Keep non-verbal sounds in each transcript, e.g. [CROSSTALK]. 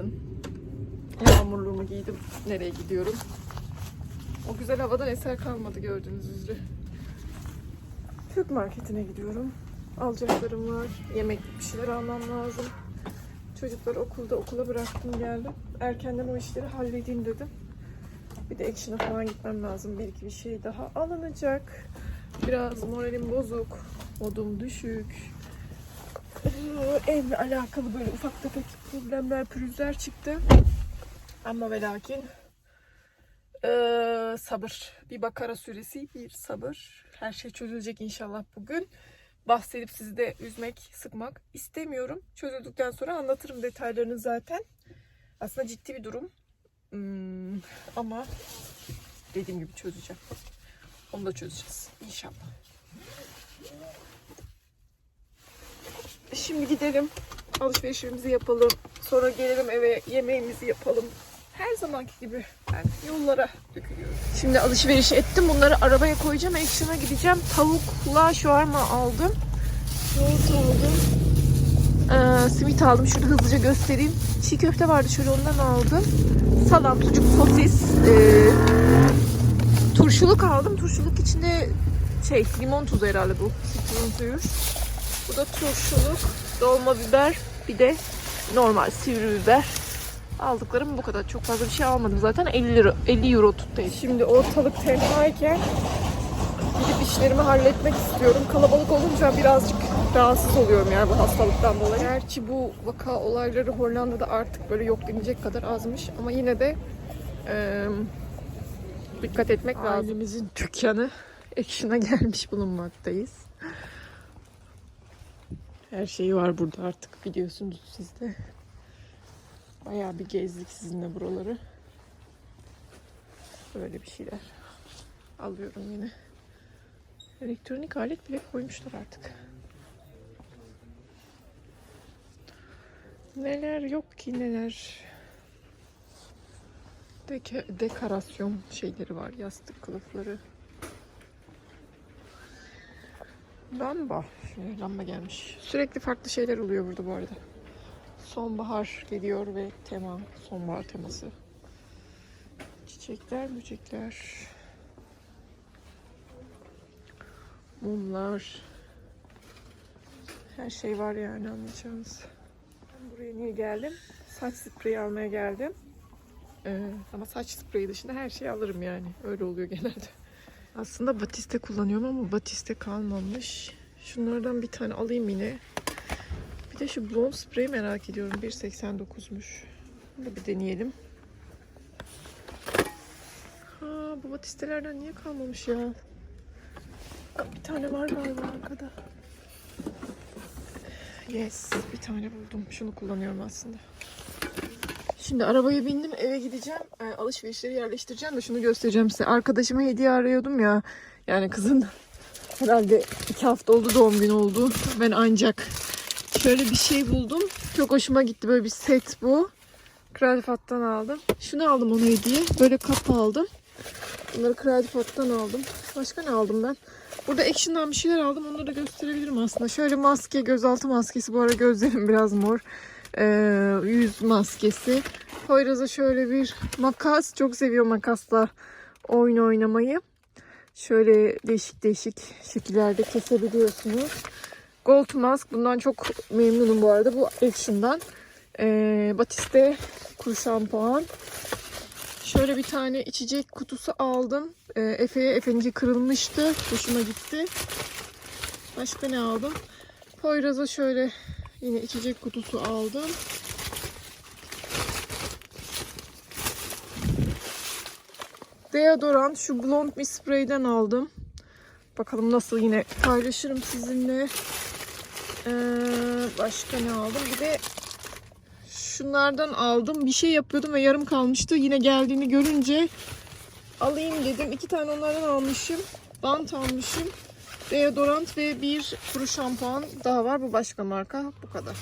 günaydın. Yağmurluğumu giydim. Nereye gidiyorum? O güzel havadan eser kalmadı gördüğünüz üzere. Türk marketine gidiyorum. Alacaklarım var. Yemek bir şeyler almam lazım. Çocukları okulda okula bıraktım geldim. Erkenden o işleri halledeyim dedim. Bir de action'a falan gitmem lazım. Bir iki bir şey daha alınacak. Biraz moralim bozuk. Modum düşük. Evle alakalı böyle ufak tefek problemler, pürüzler çıktı. Ama ve lakin ee, sabır. Bir bakara süresi, bir sabır. Her şey çözülecek inşallah bugün. Bahsedip sizi de üzmek, sıkmak istemiyorum. Çözüldükten sonra anlatırım detaylarını zaten. Aslında ciddi bir durum. Hmm, ama dediğim gibi çözeceğim. Onu da çözeceğiz inşallah. Şimdi gidelim. Alışverişimizi yapalım. Sonra gelelim eve yemeğimizi yapalım. Her zamanki gibi ben yollara dökülüyorum. Şimdi alışveriş ettim. Bunları arabaya koyacağım. Action'a gideceğim. Tavukla şuarma aldım. Yoğurt aldım. Ee, simit aldım. Şurada hızlıca göstereyim. Çiğ köfte vardı. Şöyle ondan aldım. Salam, sucuk, sosis. ee, turşuluk aldım. Turşuluk içinde şey limon tuzu herhalde bu. Citron suyu. Bu da turşuluk, dolma biber, bir de normal sivri biber. Aldıklarım bu kadar. Çok fazla bir şey almadım zaten. 50 euro, 50 euro tuttu. Şimdi ortalık tenhayken gidip işlerimi halletmek istiyorum. Kalabalık olunca birazcık rahatsız oluyorum yani bu hastalıktan dolayı. Gerçi bu vaka olayları Hollanda'da artık böyle yok denecek kadar azmış ama yine de eee, dikkat etmek lazım. Ailemizin dükkanı Action'a gelmiş bulunmaktayız. Her şey var burada artık biliyorsunuz siz de. Bayağı bir gezdik sizinle buraları. Böyle bir şeyler alıyorum yine. Elektronik alet bile koymuşlar artık. Neler yok ki neler. Deke- dekorasyon şeyleri var. Yastık kılıfları. Lamba. Şöyle lamba gelmiş. Sürekli farklı şeyler oluyor burada bu arada. Sonbahar geliyor ve tema, sonbahar teması. Çiçekler, böcekler. Mumlar. Her şey var yani anlayacağınız. Ben buraya niye geldim? Saç spreyi almaya geldim. Ee, ama saç spreyi dışında her şeyi alırım yani. Öyle oluyor genelde. Aslında batiste kullanıyorum ama batiste kalmamış. Şunlardan bir tane alayım yine. Bir de şu blond sprey merak ediyorum. 1.89'muş. Bunu bir deneyelim. Ha, bu batistelerden niye kalmamış ya? Bir tane var galiba arkada. Yes, bir tane buldum. Şunu kullanıyorum aslında. Şimdi arabaya bindim eve gideceğim. E, alışverişleri yerleştireceğim de şunu göstereceğim size. Arkadaşıma hediye arıyordum ya. Yani kızın [LAUGHS] herhalde iki hafta oldu doğum günü oldu. Ben ancak şöyle bir şey buldum. Çok hoşuma gitti. Böyle bir set bu. Kralifat'tan aldım. Şunu aldım ona hediye. Böyle kap aldım. Bunları Kralifat'tan aldım. Başka ne aldım ben? Burada Action'dan bir şeyler aldım. Onları da gösterebilirim aslında. Şöyle maske, gözaltı maskesi. Bu ara gözlerim [LAUGHS] biraz mor. Ee, yüz maskesi. Poyraz'a şöyle bir makas. Çok seviyor makasla oyun oynamayı. Şöyle değişik değişik şekillerde kesebiliyorsunuz. Gold mask. Bundan çok memnunum bu arada. Bu Action'dan. Ee, Batiste kuru şampuan. Şöyle bir tane içecek kutusu aldım. Ee, Efe'ye Efe'ninki kırılmıştı. Hoşuma gitti. Başka ne aldım? Poyraz'a şöyle yine içecek kutusu aldım. Deodorant şu Blond Me Spray'den aldım. Bakalım nasıl yine paylaşırım sizinle. Ee, başka ne aldım? Bir de şunlardan aldım. Bir şey yapıyordum ve yarım kalmıştı. Yine geldiğini görünce alayım dedim. İki tane onlardan almışım. Bant almışım. Deodorant ve bir kuru şampuan daha var. Bu başka marka. Bu kadar.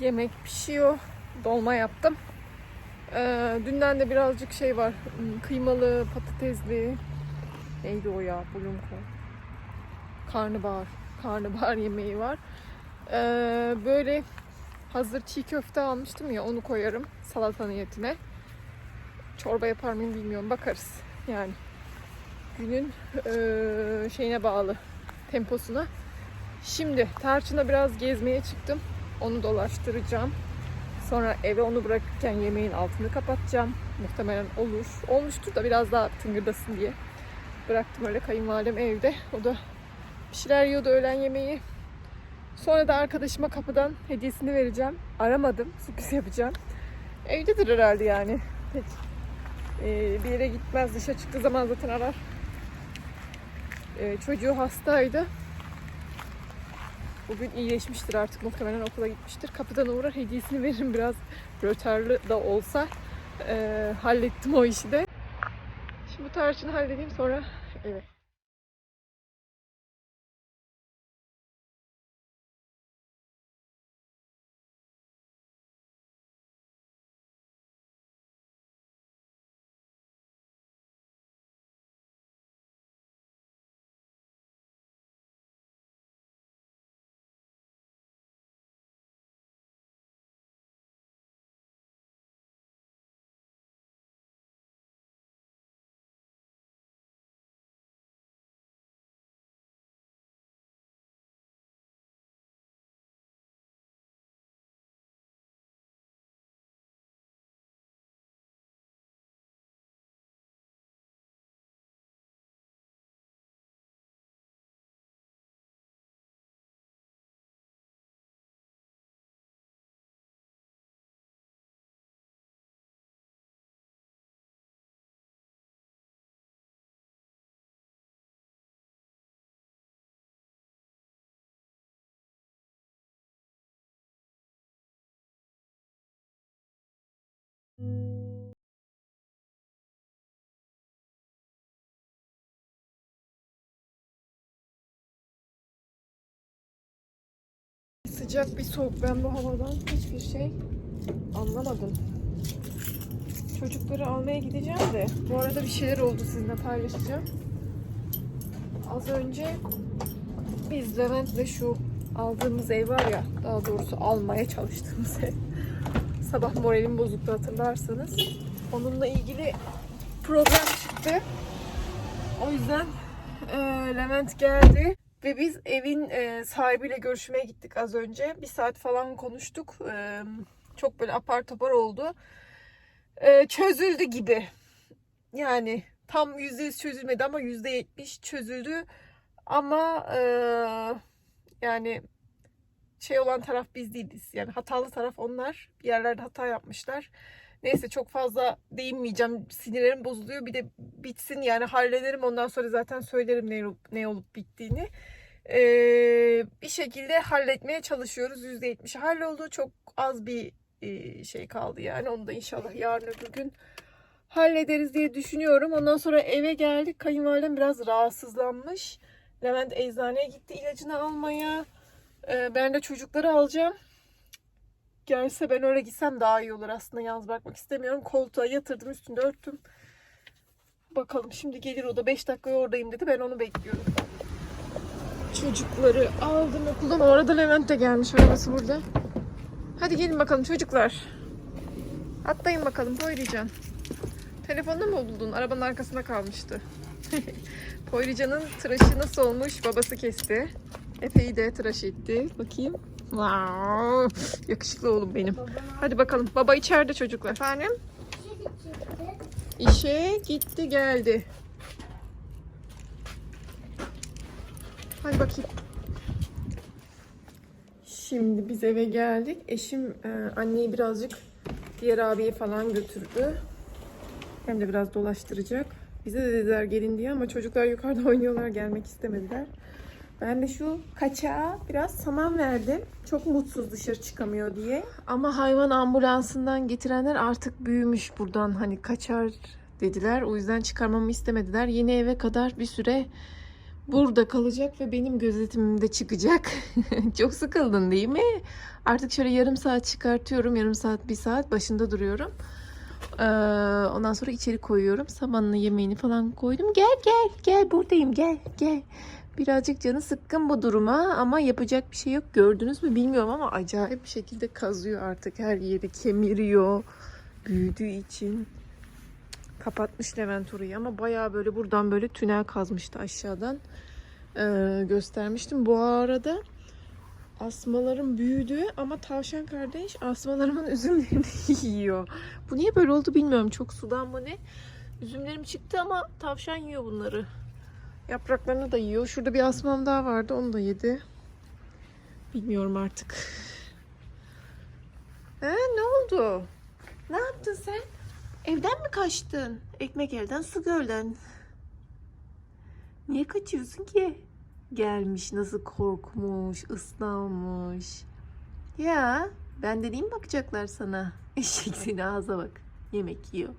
Yemek pişiyor. Dolma yaptım. Ee, dünden de birazcık şey var. hmm, Kıymalı, patatesli. Neydi o ya? Bulunko. Karnabahar. Karnabahar yemeği var. Ee, böyle hazır çiğ köfte almıştım ya onu koyarım salata niyetine. Çorba yapar mıyım bilmiyorum. Bakarız. Yani günün eee, şeyine bağlı. Temposuna. Şimdi tarçına biraz gezmeye çıktım. Onu dolaştıracağım. Sonra eve onu bırakırken yemeğin altını kapatacağım. Muhtemelen olur. Olmuştur da biraz daha tıngırdasın diye. Bıraktım öyle kayınvalidem evde. O da bir şeyler yiyordu öğlen yemeği. Sonra da arkadaşıma kapıdan hediyesini vereceğim. Aramadım. Sürpriz yapacağım. Evdedir herhalde yani. Pek e, bir yere gitmez. Dışa çıktığı zaman zaten arar. E, çocuğu hastaydı. Bugün iyileşmiştir artık muhtemelen okula gitmiştir. Kapıdan uğrar hediyesini veririm biraz rötarlı da olsa. E, hallettim o işi de. Şimdi bu tarçını halledeyim sonra eve. Sıcak bir soğuk. Ben bu havadan hiçbir şey anlamadım. Çocukları almaya gideceğim de bu arada bir şeyler oldu sizinle paylaşacağım. Az önce biz Levent'le şu aldığımız ev var ya daha doğrusu almaya çalıştığımız ev. Sabah moralim bozuktu hatırlarsanız. Onunla ilgili problem çıktı. O yüzden e, Levent geldi ve biz evin e, sahibiyle görüşmeye gittik az önce. Bir saat falan konuştuk. E, çok böyle apar topar oldu. E, çözüldü gibi. Yani tam %100 çözülmedi ama %70 çözüldü. Ama e, yani şey olan taraf biz değiliz. Yani hatalı taraf onlar. Bir yerlerde hata yapmışlar. Neyse çok fazla değinmeyeceğim. Sinirlerim bozuluyor. Bir de bitsin yani hallederim. Ondan sonra zaten söylerim ne olup, ne olup bittiğini. Ee, bir şekilde halletmeye çalışıyoruz. %70'i halloldu. Çok az bir e, şey kaldı yani. Onu da inşallah yarın öbür gün hallederiz diye düşünüyorum. Ondan sonra eve geldik. Kayınvalidem biraz rahatsızlanmış. Levent eczaneye gitti ilacını almaya. Ee, ben de çocukları alacağım. Gelse ben öyle gitsem daha iyi olur aslında. Yalnız bırakmak istemiyorum. Koltuğa yatırdım üstünde örttüm. Bakalım şimdi gelir o da 5 dakikaya oradayım dedi. Ben onu bekliyorum. Çocukları aldım okuldan. O arada Levent de gelmiş. Arabası burada. Hadi gelin bakalım çocuklar. Atlayın bakalım. Poyrican. Telefonda mı buldun? Arabanın arkasında kalmıştı. [LAUGHS] Poyrican'ın tıraşı nasıl olmuş? Babası kesti. Efe'yi de tıraş etti. Bakayım. Wow. Yakışıklı oğlum benim. Hadi bakalım. Baba içeride çocuklar. Efendim? İşe gitti geldi. Hadi bakayım. Şimdi biz eve geldik. Eşim e, anneyi birazcık diğer abiye falan götürdü. Hem de biraz dolaştıracak. Bize de dediler gelin diye ama çocuklar yukarıda [LAUGHS] oynuyorlar gelmek istemediler. Ben de şu kaçağa biraz saman verdim. Çok mutsuz dışarı çıkamıyor diye. Ama hayvan ambulansından getirenler artık büyümüş buradan hani kaçar dediler. O yüzden çıkarmamı istemediler. Yeni eve kadar bir süre burada kalacak ve benim gözetimimde çıkacak. [LAUGHS] Çok sıkıldın değil mi? Artık şöyle yarım saat çıkartıyorum. Yarım saat, bir saat başında duruyorum. Ee, ondan sonra içeri koyuyorum. Samanını yemeğini falan koydum. Gel gel gel buradayım gel gel. Birazcık canı sıkkın bu duruma ama yapacak bir şey yok. Gördünüz mü bilmiyorum ama acayip bir şekilde kazıyor artık her yeri kemiriyor. Büyüdüğü için kapatmış Levent orayı ama bayağı böyle buradan böyle tünel kazmıştı aşağıdan. Ee, göstermiştim. Bu arada asmalarım büyüdü ama tavşan kardeş asmalarımın [LAUGHS] üzümlerini yiyor. Bu niye böyle oldu bilmiyorum. Çok sudan mı ne? Üzümlerim çıktı ama tavşan yiyor bunları. Yapraklarını da yiyor. Şurada bir asmam daha vardı. Onu da yedi. Bilmiyorum artık. He, ne oldu? Ne yaptın sen? Evden mi kaçtın? Ekmek elden, su gölden. Niye kaçıyorsun ki? Gelmiş nasıl korkmuş, ıslanmış. Ya ben de diyeyim bakacaklar sana. [LAUGHS] Eşek seni ağza bak. Yemek yiyor.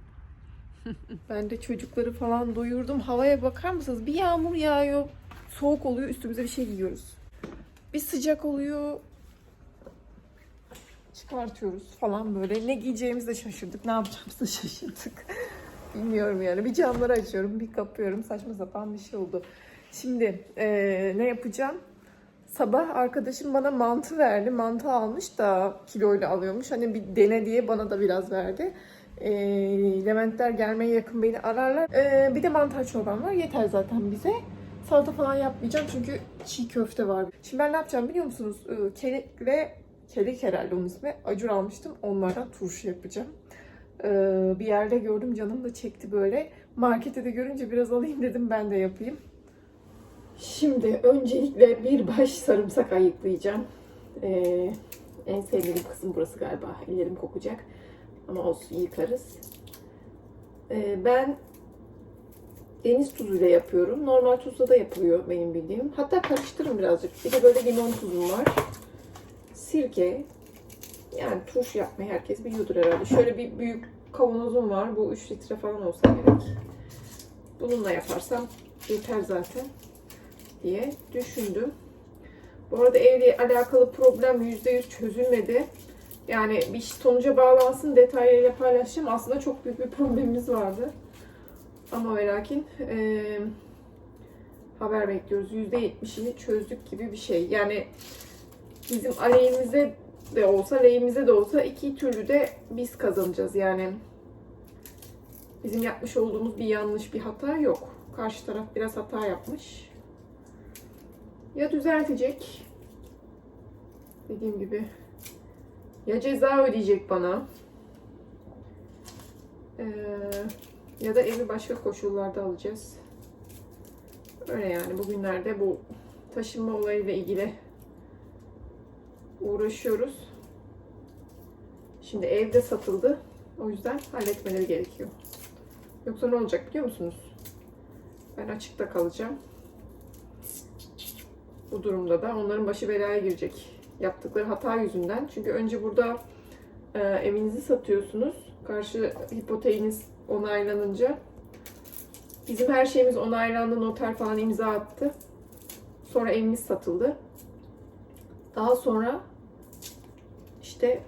[LAUGHS] ben de çocukları falan doyurdum. Havaya bakar mısınız? Bir yağmur yağıyor. Soğuk oluyor. Üstümüze bir şey giyiyoruz. Bir sıcak oluyor. Çıkartıyoruz falan böyle. Ne giyeceğimizi de şaşırdık. Ne yapacağımızı [LAUGHS] şaşırdık. Bilmiyorum yani. Bir camları açıyorum, bir kapıyorum. Saçma sapan bir şey oldu. Şimdi eee, ne yapacağım? Sabah arkadaşım bana mantı verdi. Mantı almış da kiloyla alıyormuş. Hani bir dene diye bana da biraz verdi. Eee Leventler gelmeye yakın beni ararlar. Eee, bir de mantar çorbam var. Yeter zaten bize. Salata falan yapmayacağım çünkü çiğ köfte var. Şimdi ben ne yapacağım biliyor musunuz? Ee, Kelek ve kelek herhalde onun ismi. Acur almıştım. Onlardan turşu yapacağım. Ee, bir yerde gördüm canım da çekti böyle. Markette de görünce biraz alayım dedim ben de yapayım. Şimdi öncelikle bir baş sarımsak ayıklayacağım. Ee, en sevdiğim kısım burası galiba. Ellerim kokacak. Ama olsun yıkarız. Ee, ben deniz tuzuyla yapıyorum. Normal tuzla da yapılıyor benim bildiğim. Hatta karıştırın birazcık. Bir de böyle limon tuzum var. Sirke. Yani turşu yapmayı herkes biliyordur herhalde. Şöyle bir büyük kavanozum var. Bu 3 litre falan olsa gerek. Bununla yaparsam yeter zaten diye düşündüm. Bu arada evle alakalı problem %100 çözülmedi. Yani bir sonuca bağlansın detaylarıyla paylaşacağım. Aslında çok büyük bir problemimiz vardı. Ama ve lakin eee, haber bekliyoruz. %70'ini çözdük gibi bir şey. Yani bizim aleyhimize de olsa, lehimize de olsa iki türlü de biz kazanacağız. Yani bizim yapmış olduğumuz bir yanlış, bir hata yok. Karşı taraf biraz hata yapmış. Ya düzeltecek. Dediğim gibi. Ya ceza ödeyecek bana. Eee ya da evi başka koşullarda alacağız. Öyle yani bugünlerde bu taşınma olayıyla ilgili uğraşıyoruz. Şimdi evde satıldı. O yüzden halletmeleri gerekiyor. Yoksa ne olacak biliyor musunuz? Ben açıkta kalacağım. Bu durumda da onların başı belaya girecek. Yaptıkları hata yüzünden. Çünkü önce burada e, evinizi satıyorsunuz. Karşı hipoteğiniz onaylanınca bizim her şeyimiz onaylandı, noter falan imza attı. Sonra evimiz satıldı. Daha sonra işte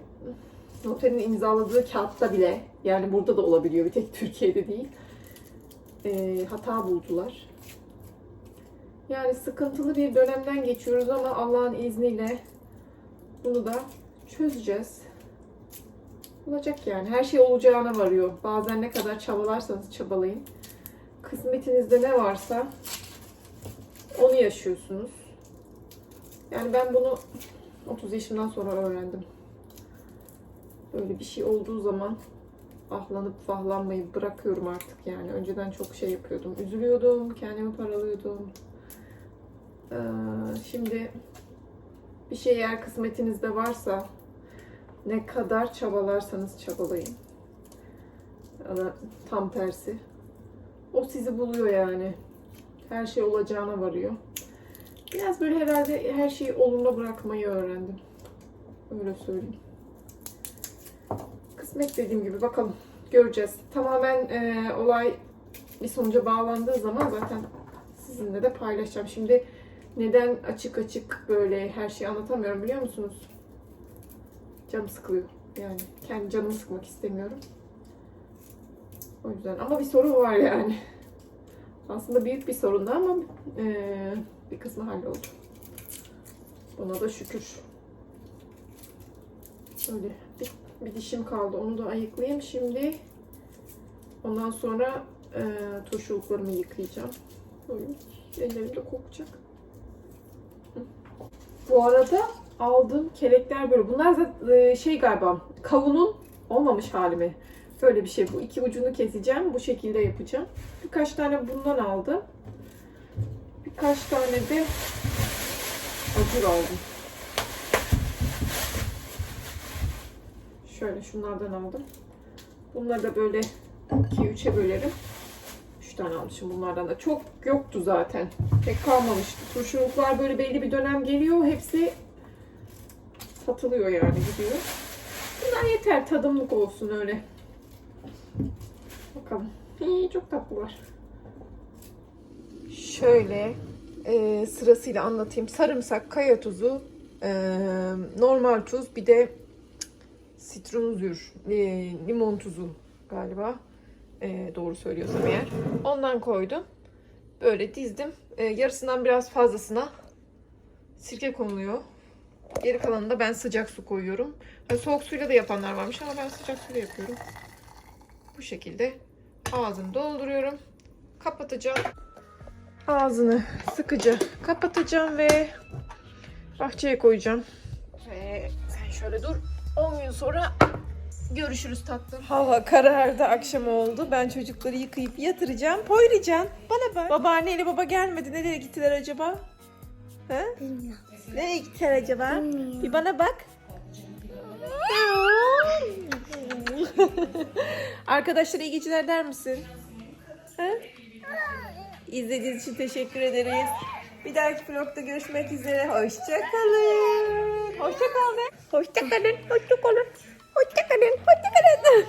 noterin imzaladığı kağıtta bile yani burada da olabiliyor bir tek Türkiye'de değil. e, hata buldular. Yani sıkıntılı bir dönemden geçiyoruz ama Allah'ın izniyle bunu da çözeceğiz. Olacak yani. Her şey olacağına varıyor. Bazen ne kadar çabalarsanız çabalayın. Kısmetinizde ne varsa onu yaşıyorsunuz. Yani ben bunu 30 yaşımdan sonra öğrendim. Böyle bir şey olduğu zaman ahlanıp fahlanmayı bırakıyorum artık yani. Önceden çok şey yapıyordum. Üzülüyordum, kendimi paralıyordum. Ee, şimdi bir şey eğer kısmetinizde varsa ne kadar çabalarsanız çabalayın. Ya da tam tersi. O sizi buluyor yani. Her şey olacağına varıyor. Biraz böyle herhalde her şeyi olumlu bırakmayı öğrendim. Öyle söyleyeyim. Kısmet dediğim gibi bakalım. Göreceğiz. Tamamen e, olay bir sonuca bağlandığı zaman zaten sizinle de paylaşacağım. Şimdi neden açık açık böyle her şeyi anlatamıyorum biliyor musunuz? Canım sıkılıyor. Yani kendi canımı sıkmak istemiyorum. O yüzden ama bir sorun var yani. Aslında büyük bir sorundu ama eee, bir kısmı halloldu. Buna da şükür. Öyle bir, bir dişim kaldı. Onu da ayıklayayım şimdi. Ondan sonra eee turşuluklarımı yıkayacağım. Böyle ellerim de kokacak. Bu arada aldığım kelekler böyle. Bunlar da eee, şey galiba kavunun olmamış hali mi? Böyle bir şey bu. İki ucunu keseceğim. Bu şekilde yapacağım. Birkaç tane bundan aldım. Birkaç tane de acur aldım. Şöyle şunlardan aldım. Bunları da böyle 2-3'e bölerim. 3 tane almışım bunlardan da. Çok yoktu zaten. Pek kalmamıştı. Turşuluklar böyle belli bir dönem geliyor. Hepsi satılıyor yani gidiyor. Bunlar yeter. Tadımlık olsun öyle. Bakalım. İyi, çok tatlılar. Şöyle e, sırasıyla anlatayım. Sarımsak, kaya tuzu, e, normal tuz, bir de sitronzür, e, limon tuzu galiba. E, doğru söylüyorsam eğer. Ondan koydum. Böyle dizdim. E, yarısından biraz fazlasına sirke konuluyor. Geri kalanında da ben sıcak su koyuyorum. Ha, soğuk suyla da yapanlar varmış ama ben sıcak suyla yapıyorum. Bu şekilde ağzını dolduruyorum. Kapatacağım. Ağzını sıkıca kapatacağım ve bahçeye koyacağım. Ve sen şöyle dur. 10 gün sonra görüşürüz tatlım. Hava karardı, akşam oldu. Ben çocukları yıkayıp yatıracağım. Poyrican, bana bak. Babaanne ile baba gelmedi. Nereye gittiler acaba? He? Bilmiyorum. Nereye gittiler acaba? Bir bana bak. [LAUGHS] Arkadaşlar iyi geceler der misin? He? İzlediğiniz için teşekkür ederiz. Bir dahaki vlogda görüşmek üzere. Hoşçakalın. Hoşçakalın. Hoşçakalın. Hoşçakalın. Hoşçakalın. Hoşçakalın.